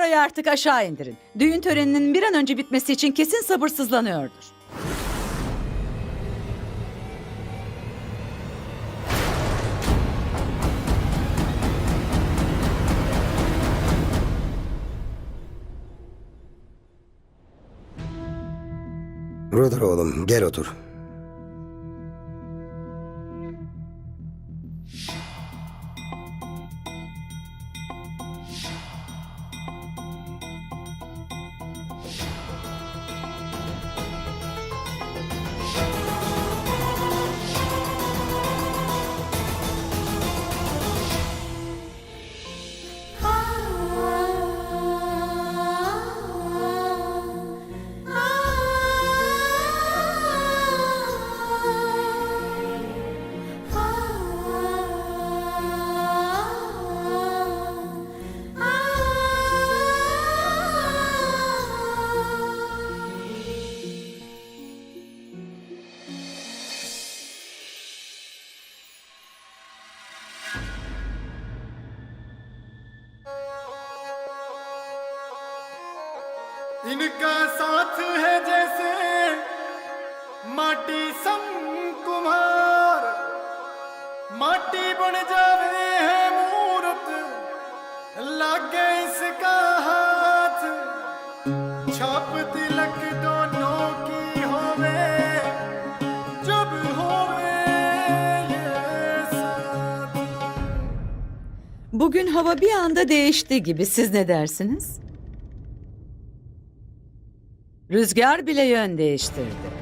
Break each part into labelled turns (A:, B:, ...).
A: Baro'yu artık aşağı indirin. Düğün töreninin bir an önce bitmesi için kesin sabırsızlanıyordur.
B: Rudra oğlum gel otur.
C: इनका साथ है जैसे माटी संग कुम्हार माटी बन जावे है मूरत लागे इसका हाथ छाप तिलक दोनों की होवे जब होवे ये साथ
A: Bugün hava bir anda değişti gibi. Siz ne dersiniz? Rüzgar bile yön değiştirdi.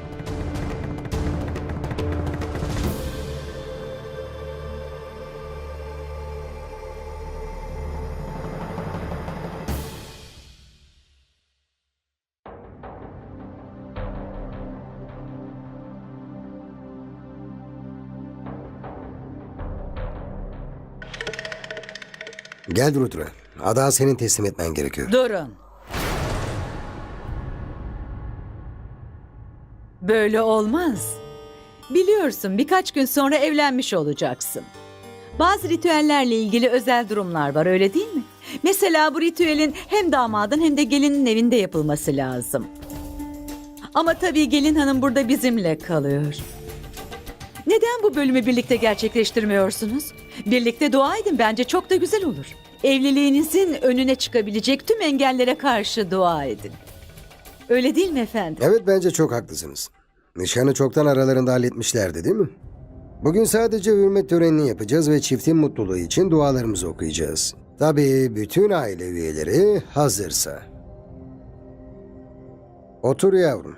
B: Gel Rudra. Adağı senin teslim etmen gerekiyor.
A: Durun. Böyle olmaz. Biliyorsun birkaç gün sonra evlenmiş olacaksın. Bazı ritüellerle ilgili özel durumlar var öyle değil mi? Mesela bu ritüelin hem damadın hem de gelinin evinde yapılması lazım. Ama tabii gelin hanım burada bizimle kalıyor. Neden bu bölümü birlikte gerçekleştirmiyorsunuz? Birlikte dua edin bence çok da güzel olur. Evliliğinizin önüne çıkabilecek tüm engellere karşı dua edin. Öyle değil mi efendim?
B: Evet bence çok haklısınız. Nişanı çoktan aralarında halletmişlerdi değil mi? Bugün sadece hürmet törenini yapacağız ve çiftin mutluluğu için dualarımızı okuyacağız. Tabii bütün aile üyeleri hazırsa. Otur yavrum.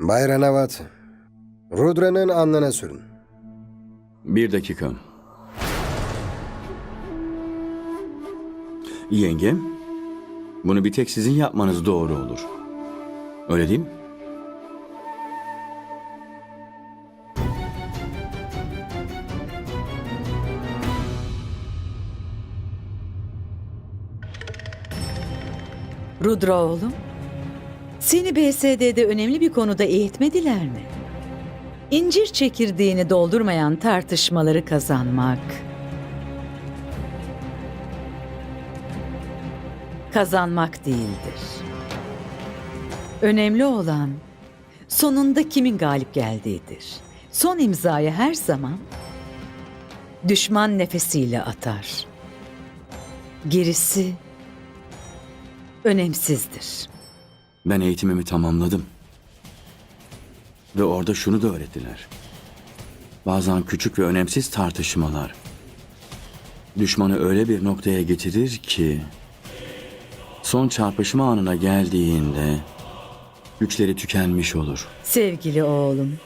B: Bay Ranavat, Rudra'nın alnına sürün.
D: Bir dakika. Yengem, bunu bir tek sizin yapmanız doğru olur. Öyle değil mi?
A: Rudra oğlum, seni BSD'de önemli bir konuda eğitmediler mi? İncir çekirdeğini doldurmayan tartışmaları kazanmak. Kazanmak değildir. Önemli olan sonunda kimin galip geldiğidir. Son imzayı her zaman düşman nefesiyle atar. Gerisi önemsizdir.
D: Ben eğitimimi tamamladım. Ve orada şunu da öğrettiler. Bazen küçük ve önemsiz tartışmalar düşmanı öyle bir noktaya getirir ki son çarpışma anına geldiğinde güçleri tükenmiş olur.
A: Sevgili oğlum,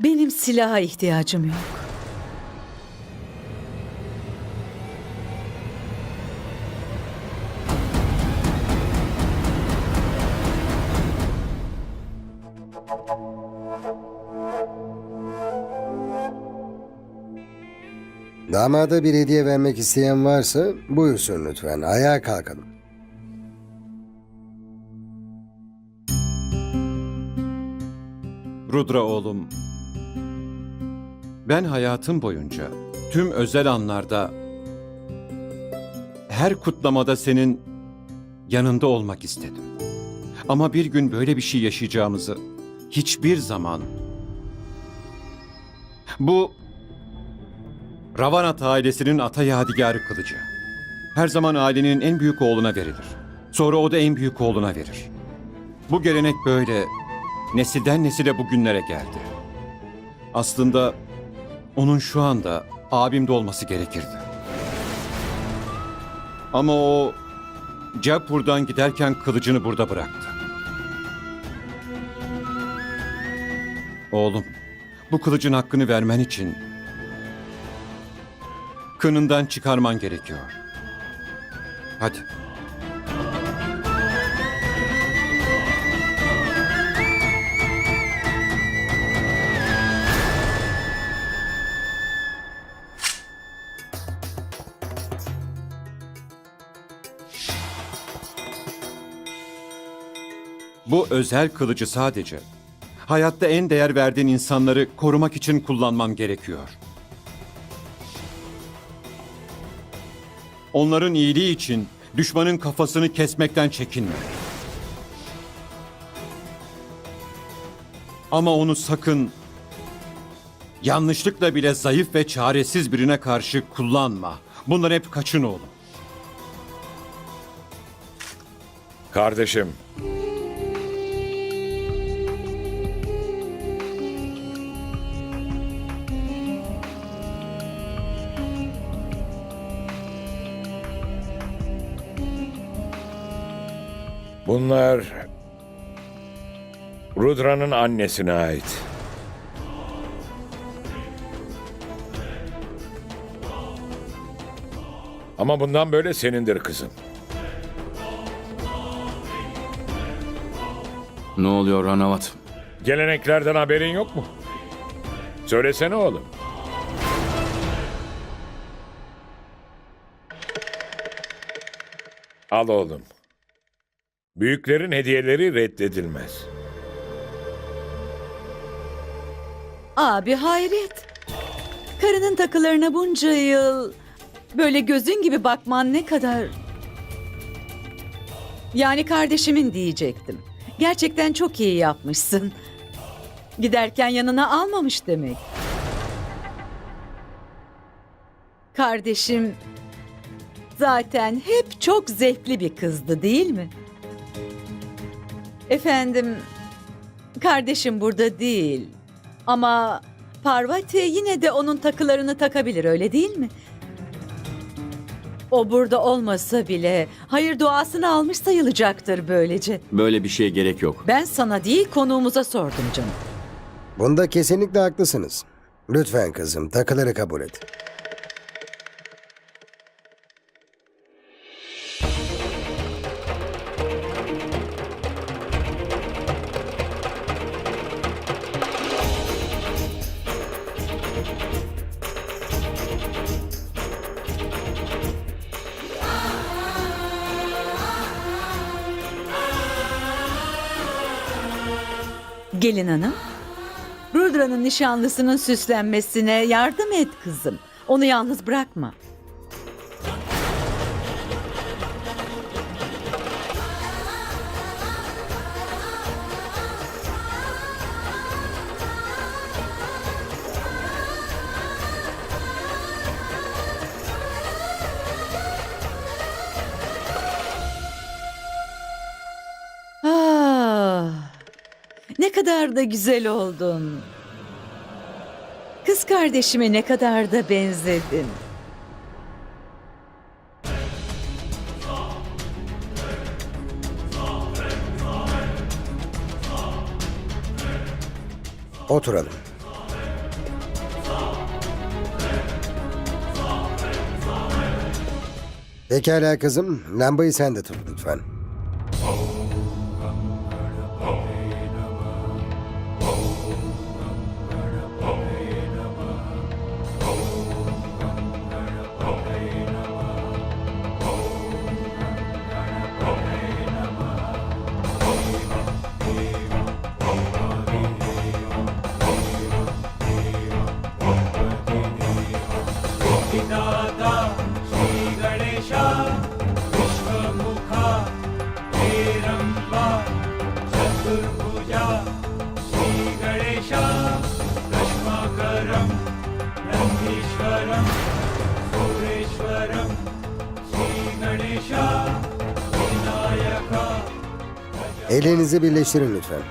A: benim silaha ihtiyacım yok.
B: Damada bir hediye vermek isteyen varsa buyursun lütfen. Ayağa kalkalım.
E: Rudra oğlum, ben hayatım boyunca tüm özel anlarda her kutlamada senin yanında olmak istedim. Ama bir gün böyle bir şey yaşayacağımızı hiçbir zaman bu Ravanat ailesinin ata yadigarı kılıcı her zaman ailenin en büyük oğluna verilir. Sonra o da en büyük oğluna verir. Bu gelenek böyle nesilden nesile bugünlere geldi. Aslında onun şu anda abimde olması gerekirdi. Ama o Jaipur'dan giderken kılıcını burada bıraktı. Oğlum, bu kılıcın hakkını vermen için kınından çıkarman gerekiyor. Hadi. Bu özel kılıcı sadece hayatta en değer verdiğin insanları korumak için kullanman gerekiyor. Onların iyiliği için düşmanın kafasını kesmekten çekinme. Ama onu sakın yanlışlıkla bile zayıf ve çaresiz birine karşı kullanma. Bunlar hep kaçın oğlum.
F: Kardeşim. Bunlar Rudra'nın annesine ait. Ama bundan böyle senindir kızım.
D: Ne oluyor Ranavat?
F: Geleneklerden haberin yok mu? Söylesene oğlum. Al oğlum. Büyüklerin hediyeleri reddedilmez.
A: Abi hayret. Karının takılarına bunca yıl böyle gözün gibi bakman ne kadar... Yani kardeşimin diyecektim. Gerçekten çok iyi yapmışsın. Giderken yanına almamış demek. Kardeşim zaten hep çok zevkli bir kızdı değil mi? Efendim, kardeşim burada değil. Ama Parvati yine de onun takılarını takabilir öyle değil mi? O burada olmasa bile hayır duasını almış sayılacaktır böylece.
D: Böyle bir şeye gerek yok.
A: Ben sana değil konuğumuza sordum canım.
B: Bunda kesinlikle haklısınız. Lütfen kızım takıları kabul et.
A: Gelin hanım, Rudra'nın nişanlısının süslenmesine yardım et kızım. Onu yalnız bırakma. Kadar da güzel oldun. Kız kardeşime ne kadar da benzedin.
B: Oturalım. Pekala kızım. Lambayı sen de tut lütfen. Ellerinizi birleştirin lütfen.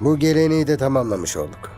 B: Bu geleneği de tamamlamış olduk.